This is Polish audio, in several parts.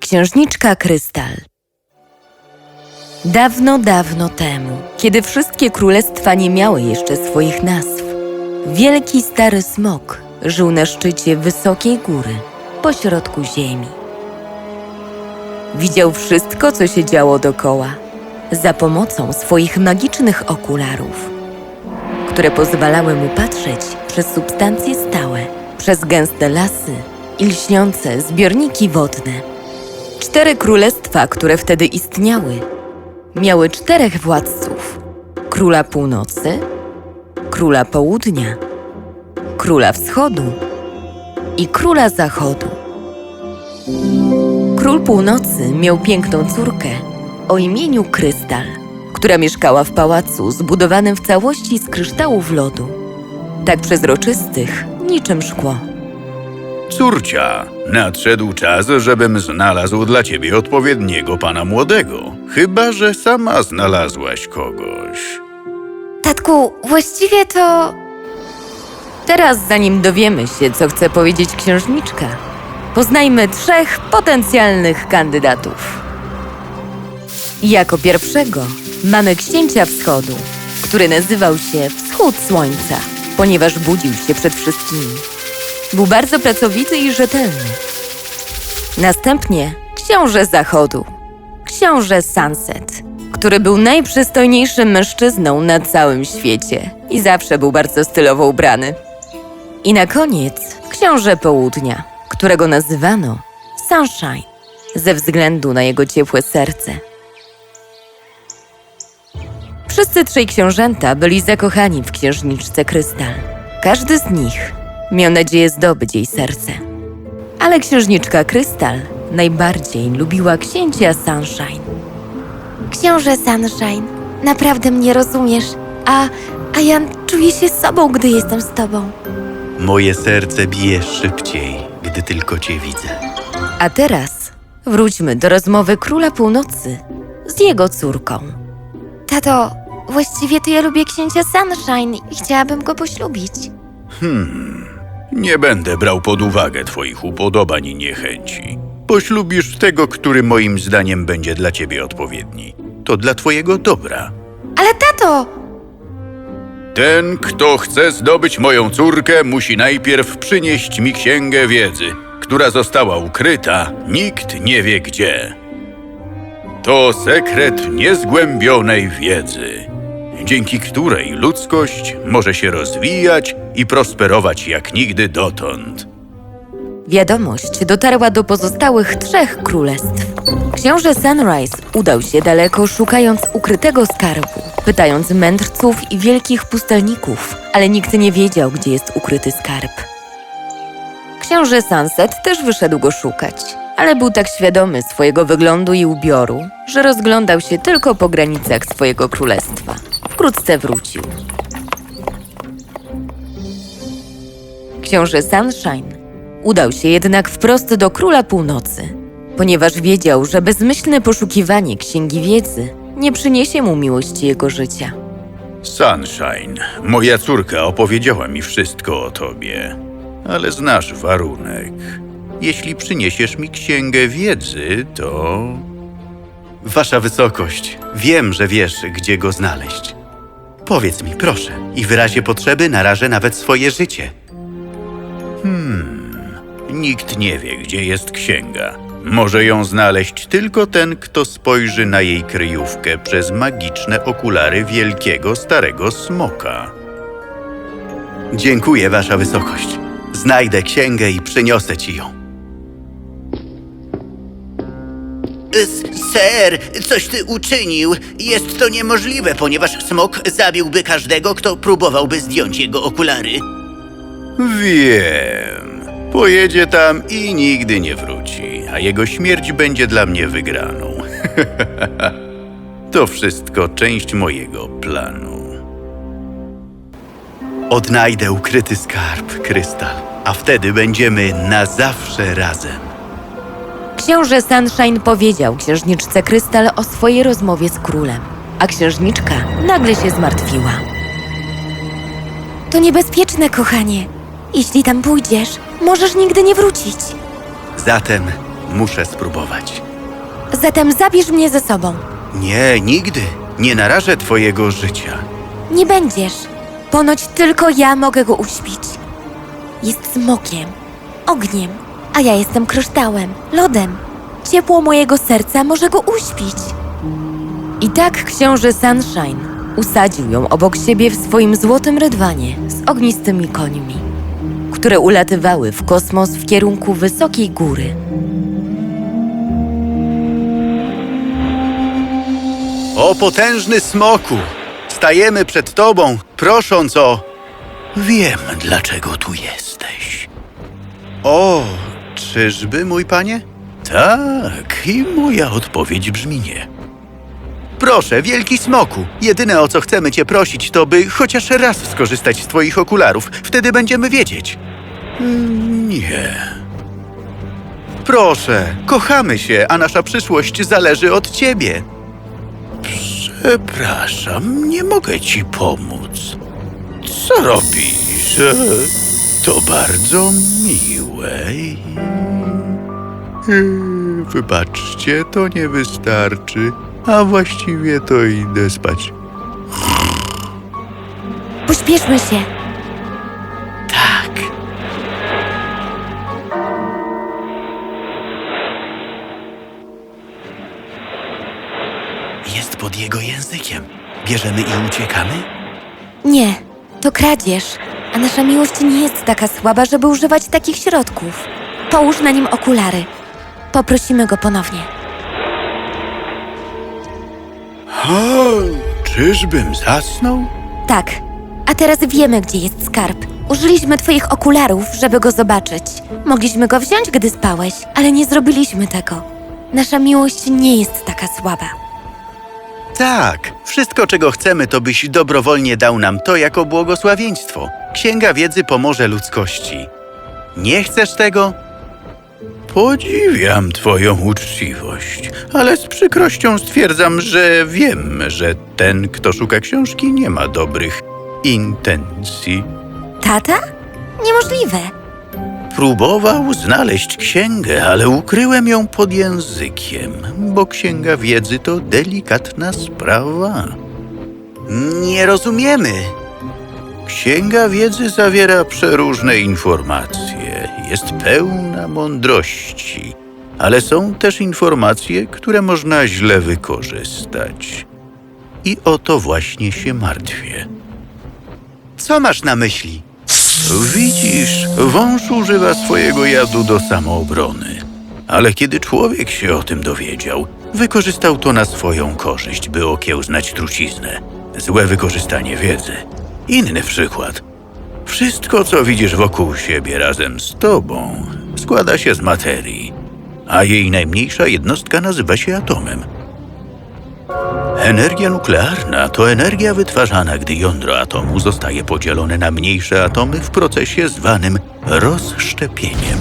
Księżniczka Krystal Dawno, dawno temu, kiedy wszystkie królestwa nie miały jeszcze swoich nazw, wielki stary smok żył na szczycie wysokiej góry, pośrodku ziemi. Widział wszystko, co się działo dokoła, za pomocą swoich magicznych okularów, które pozwalały mu patrzeć przez substancje stałe, przez gęste lasy i lśniące zbiorniki wodne. Cztery królestwa, które wtedy istniały, miały czterech władców: króla północy, króla południa, króla wschodu i króla zachodu. Król północy miał piękną córkę o imieniu Krystal, która mieszkała w pałacu zbudowanym w całości z kryształów lodu, tak przezroczystych niczym szkło. Córcia, nadszedł czas, żebym znalazł dla ciebie odpowiedniego pana młodego. Chyba, że sama znalazłaś kogoś. Tatku, właściwie to. Teraz, zanim dowiemy się, co chce powiedzieć księżniczka, poznajmy trzech potencjalnych kandydatów. Jako pierwszego mamy księcia wschodu, który nazywał się Wschód Słońca, ponieważ budził się przed wszystkimi. Był bardzo pracowity i rzetelny. Następnie książę zachodu, książę Sunset, który był najprzystojniejszym mężczyzną na całym świecie i zawsze był bardzo stylowo ubrany. I na koniec książę południa, którego nazywano Sunshine ze względu na jego ciepłe serce. Wszyscy trzej książęta byli zakochani w księżniczce Krystal. Każdy z nich miał nadzieję zdobyć jej serce. Ale księżniczka Krystal najbardziej lubiła księcia Sunshine. Książę Sunshine, naprawdę mnie rozumiesz, a, a ja czuję się sobą, gdy jestem z tobą. Moje serce bije szybciej, gdy tylko cię widzę. A teraz wróćmy do rozmowy króla północy z jego córką. Tato, właściwie to ja lubię księcia Sunshine i chciałabym go poślubić. Nie będę brał pod uwagę twoich upodobań i niechęci. Poślubisz tego, który moim zdaniem będzie dla ciebie odpowiedni. To dla twojego dobra. Ale tato! Ten, kto chce zdobyć moją córkę, musi najpierw przynieść mi księgę wiedzy, która została ukryta, nikt nie wie gdzie. To sekret niezgłębionej wiedzy, dzięki której ludzkość może się rozwijać i prosperować jak nigdy dotąd. Wiadomość dotarła do pozostałych trzech królestw. Książę Sunrise udał się daleko, szukając ukrytego skarbu, pytając mędrców i wielkich pustelników, ale nikt nie wiedział, gdzie jest ukryty skarb. Książę Sunset też wyszedł go szukać, ale był tak świadomy swojego wyglądu i ubioru, że rozglądał się tylko po granicach swojego królestwa. Wkrótce wrócił. Książę Sunshine udał się jednak wprost do króla północy, ponieważ wiedział, że bezmyślne poszukiwanie księgi wiedzy nie przyniesie mu miłości jego życia. Sunshine, moja córka opowiedziała mi wszystko o tobie, ale znasz warunek. Jeśli przyniesiesz mi księgę wiedzy, to Wasza wysokość, wiem, że wiesz, gdzie go znaleźć. Powiedz mi, proszę, i w razie potrzeby narażę nawet swoje życie. nikt nie wie, gdzie jest księga. Może ją znaleźć tylko ten, kto spojrzy na jej kryjówkę przez magiczne okulary wielkiego starego smoka. Dziękuję, Wasza wysokość. Znajdę księgę i przyniosę ci ją. Ser, coś ty uczynił. Jest to niemożliwe, ponieważ smok zabiłby każdego, kto próbowałby zdjąć jego okulary. Wiem. Pojedzie tam i nigdy nie wróci, a jego śmierć będzie dla mnie wygraną. to wszystko część mojego planu. Odnajdę ukryty skarb, Krystal, a wtedy będziemy na zawsze razem. Książę Sunshine powiedział księżniczce Krystal o swojej rozmowie z królem, a księżniczka nagle się zmartwiła. To niebezpieczne, kochanie. Jeśli tam pójdziesz, możesz nigdy nie wrócić. Zatem muszę spróbować. Zatem zabierz mnie ze sobą. Nie, nigdy. Nie narażę twojego życia. Nie będziesz. Ponoć tylko ja mogę go uśpić. Jest smokiem, ogniem, a ja jestem kryształem, lodem. Ciepło mojego serca może go uśpić. I tak książę Sunshine usadził ją obok siebie w swoim złotym rydwanie z ognistymi końmi, które ulatywały w kosmos w kierunku wysokiej góry. O potężny smoku! Stajemy przed tobą, prosząc o... Wiem, dlaczego tu jesteś. O, czyżby, mój panie? Tak, i moja odpowiedź brzmi nie. Proszę, wielki smoku, jedyne o co chcemy cię prosić, to by chociaż raz skorzystać z twoich okularów. Wtedy będziemy wiedzieć. Nie. Proszę, kochamy się, a nasza przyszłość zależy od ciebie. Przepraszam, nie mogę ci pomóc. Co robisz? To bardzo miłe. E, Wybaczcie, to nie wystarczy. A właściwie to idę spać. Pośpieszmy się. Tak. Jest pod jego językiem. Bierzemy i uciekamy? Nie, to kradzież, a nasza miłość nie jest taka słaba, żeby używać takich środków. Połóż na nim okulary. Poprosimy go ponownie. O, czyżbym zasnął? Tak, a teraz wiemy, gdzie jest skarb. Użyliśmy twoich okularów, żeby go zobaczyć. Mogliśmy go wziąć, gdy spałeś, ale nie zrobiliśmy tego. Nasza miłość nie jest taka słaba. Tak, wszystko czego chcemy, to byś dobrowolnie dał nam to jako błogosławieństwo. Księga wiedzy pomoże ludzkości. Nie chcesz tego? Podziwiam twoją uczciwość, ale z przykrością stwierdzam, że wiem, że ten, kto szuka książki, nie ma dobrych intencji. Tata? Niemożliwe. Próbował znaleźć księgę, ale ukryłem ją pod językiem, bo księga wiedzy to delikatna sprawa. Nie rozumiemy. Księga wiedzy zawiera przeróżne informacje, jest pełna mądrości, ale są też informacje, które można źle wykorzystać. I o to właśnie się martwię. Co masz na myśli? Widzisz, wąż używa swojego jadu do samoobrony. Ale kiedy człowiek się o tym dowiedział, wykorzystał to na swoją korzyść, by okiełznać truciznę. Złe wykorzystanie wiedzy. Inny przykład. Wszystko, co widzisz wokół siebie razem z tobą, składa się z materii, a jej najmniejsza jednostka nazywa się atomem. Energia nuklearna to energia wytwarzana, gdy jądro atomu zostaje podzielone na mniejsze atomy w procesie zwanym rozszczepieniem.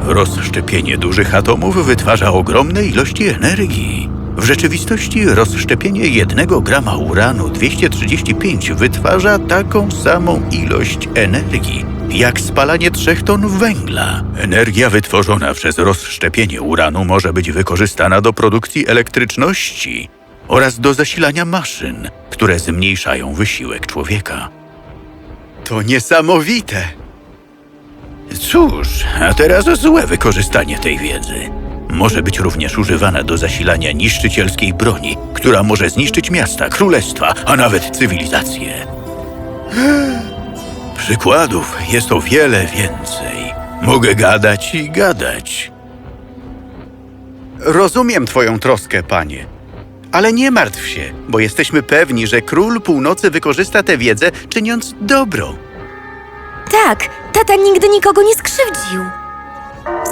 Rozszczepienie dużych atomów wytwarza ogromne ilości energii. W rzeczywistości rozszczepienie jednego grama uranu 235 wytwarza taką samą ilość energii, jak spalanie trzech ton węgla. Energia wytworzona przez rozszczepienie uranu może być wykorzystana do produkcji elektryczności oraz do zasilania maszyn, które zmniejszają wysiłek człowieka. To niesamowite. Cóż, a teraz złe wykorzystanie tej wiedzy. Może być również używana do zasilania niszczycielskiej broni, która może zniszczyć miasta, królestwa, a nawet cywilizację. Przykładów jest o wiele więcej. Mogę gadać i gadać. Rozumiem twoją troskę, panie. Ale nie martw się, bo jesteśmy pewni, że król północy wykorzysta tę wiedzę, czyniąc dobro. Tak, tata nigdy nikogo nie skrzywdził.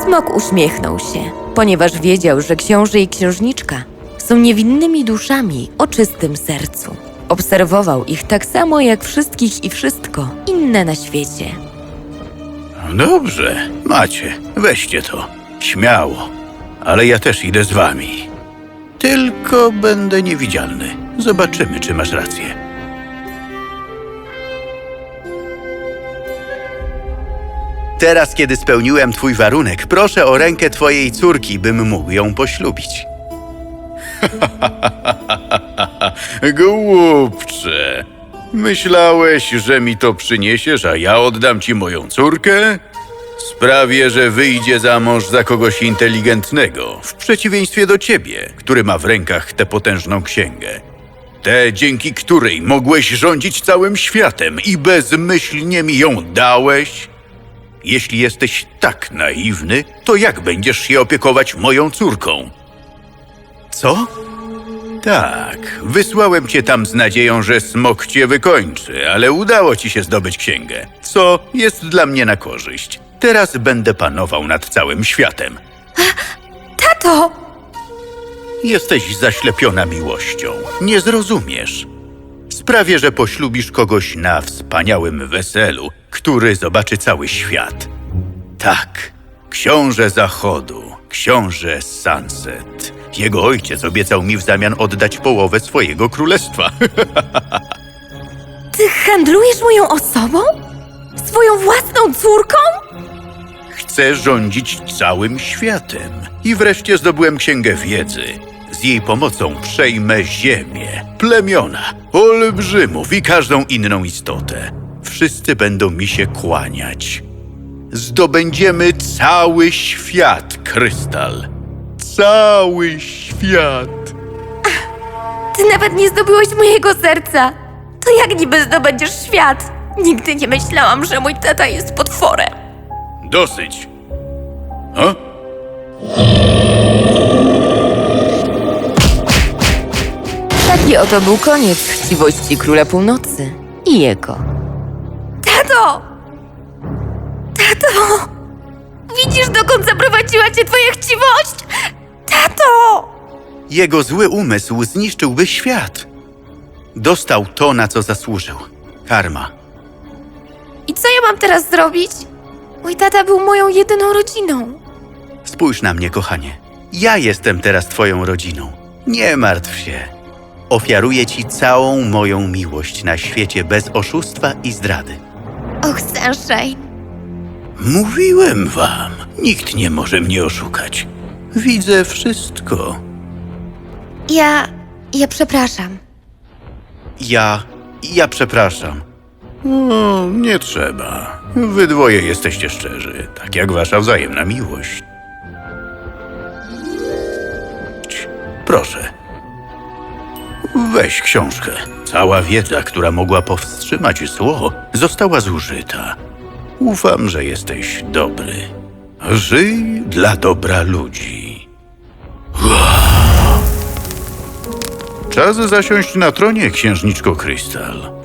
Smok uśmiechnął się, ponieważ wiedział, że książę i księżniczka są niewinnymi duszami o czystym sercu. Obserwował ich tak samo jak wszystkich i wszystko inne na świecie. Dobrze, macie, weźcie to. Śmiało. Ale ja też idę z wami. Tylko będę niewidzialny. Zobaczymy, czy masz rację. Teraz, kiedy spełniłem twój warunek, proszę o rękę twojej córki, bym mógł ją poślubić. Głupcze. Myślałeś, że mi to przyniesiesz, a ja oddam ci moją córkę? Sprawię, że wyjdzie za mąż za kogoś inteligentnego, w przeciwieństwie do ciebie, który ma w rękach tę potężną księgę. Tę, dzięki której mogłeś rządzić całym światem i bezmyślnie mi ją dałeś? Jeśli jesteś tak naiwny, to jak będziesz się opiekować moją córką? Co? Tak, wysłałem cię tam z nadzieją, że smok cię wykończy, ale udało ci się zdobyć księgę, co jest dla mnie na korzyść. Teraz będę panował nad całym światem. Tato! Jesteś zaślepiona miłością. Nie zrozumiesz. Sprawię, że poślubisz kogoś na wspaniałym weselu, który zobaczy cały świat. Tak, książę Zachodu, książę Sunset. Jego ojciec obiecał mi w zamian oddać połowę swojego królestwa. Ty handlujesz moją osobą? Swoją własną córką? Chcę rządzić całym światem. I wreszcie zdobyłem księgę wiedzy. Z jej pomocą przejmę ziemię, plemiona, olbrzymów i każdą inną istotę. Wszyscy będą mi się kłaniać. Zdobędziemy cały świat, Krystal. Cały świat. Ty nawet nie zdobyłeś mojego serca. To jak niby zdobędziesz świat? Nigdy nie myślałam, że mój tata jest potworem. Dosyć. O? Taki oto był koniec chciwości Króla Północy i jego. Tato! Tato! Widzisz, dokąd zaprowadziła cię twoja chciwość? Tato! Jego zły umysł zniszczyłby świat. Dostał to, na co zasłużył. Karma. I co ja mam teraz zrobić? Mój tata był moją jedyną rodziną. Spójrz na mnie, kochanie. Ja jestem teraz twoją rodziną. Nie martw się. Ofiaruję ci całą moją miłość na świecie bez oszustwa i zdrady. Och, Sunshine. Mówiłem wam, nikt nie może mnie oszukać. Widzę wszystko. Ja... ja przepraszam. Ja. ja przepraszam. O, nie trzeba. Wy dwoje jesteście szczerzy, tak jak wasza wzajemna miłość. Proszę. Weź książkę. Cała wiedza, która mogła powstrzymać zło, została zużyta. Ufam, że jesteś dobry. Żyj dla dobra ludzi. Czas zasiąść na tronie, księżniczko Krystal.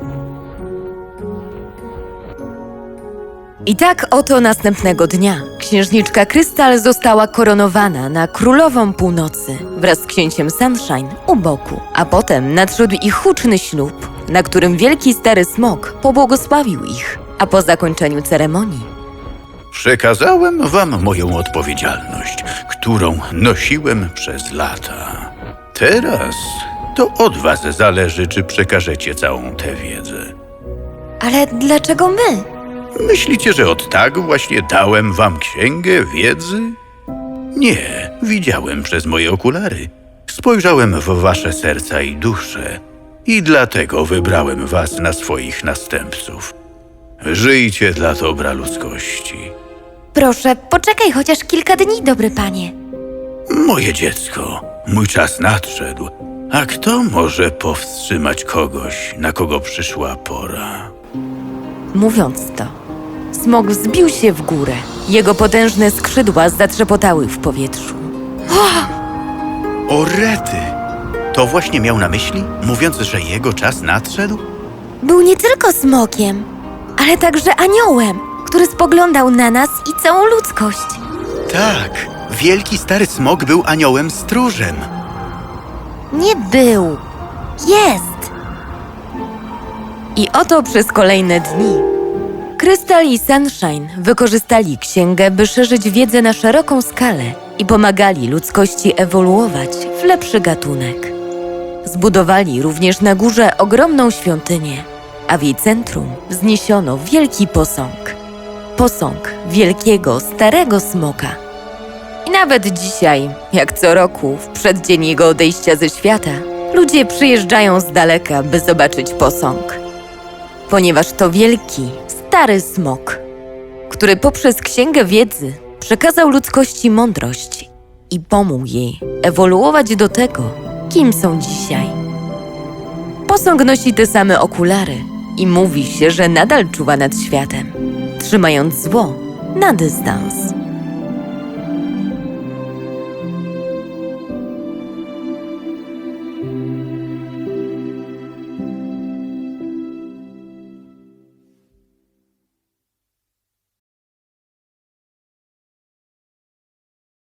I tak oto następnego dnia księżniczka Krystal została koronowana na królową północy wraz z księciem Sunshine u boku. A potem nadszedł ich huczny ślub, na którym wielki stary smok pobłogosławił ich. A po zakończeniu ceremonii Przekazałem wam moją odpowiedzialność, którą nosiłem przez lata. Teraz to od was zależy, czy przekażecie całą tę wiedzę. Ale dlaczego my? Myślicie, że od tak właśnie dałem wam księgę wiedzy? Nie, widziałem przez moje okulary. Spojrzałem w wasze serca i dusze i dlatego wybrałem was na swoich następców. Żyjcie dla dobra ludzkości. Proszę, poczekaj chociaż kilka dni, dobry panie. Moje dziecko, mój czas nadszedł. A kto może powstrzymać kogoś, na kogo przyszła pora? Mówiąc to, smok wzbił się w górę. Jego potężne skrzydła zatrzepotały w powietrzu. O rety! To właśnie miał na myśli, mówiąc, że jego czas nadszedł? Był nie tylko smokiem, ale także aniołem, który spoglądał na nas i całą ludzkość. Tak, wielki stary smok był aniołem stróżem. Nie był. Jest. I oto przez kolejne dni Krystal i Sunshine wykorzystali księgę, by szerzyć wiedzę na szeroką skalę i pomagali ludzkości ewoluować w lepszy gatunek. Zbudowali również na górze ogromną świątynię, a w jej centrum wzniesiono wielki posąg. Posąg wielkiego, starego smoka. I nawet dzisiaj, jak co roku, w przeddzień jego odejścia ze świata, ludzie przyjeżdżają z daleka, by zobaczyć posąg. Ponieważ to wielki, stary smok, który poprzez Księgę Wiedzy przekazał ludzkości mądrość i pomógł jej ewoluować do tego, kim są dzisiaj. Posąg nosi te same okulary i mówi się, że nadal czuwa nad światem, trzymając zło na dystans.